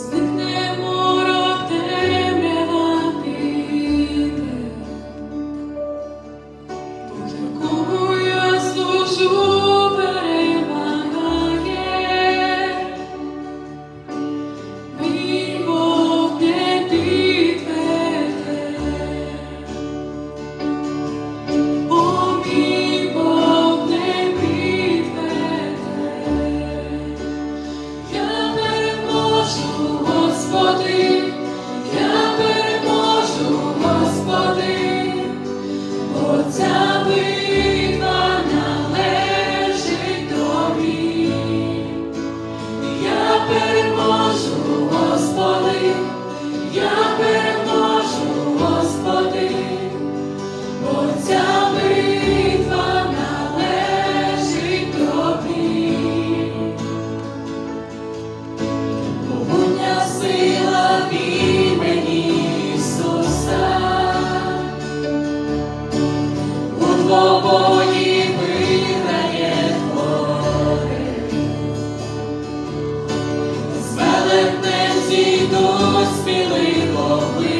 З Espírito, Espírito, Espírito.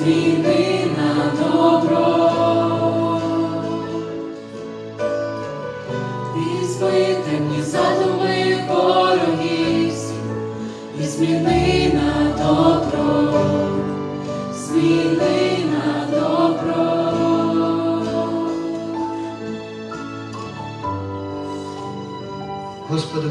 світи на добро, візьми темні задуми вороги і зміни на добро, зміни на добро. Господи,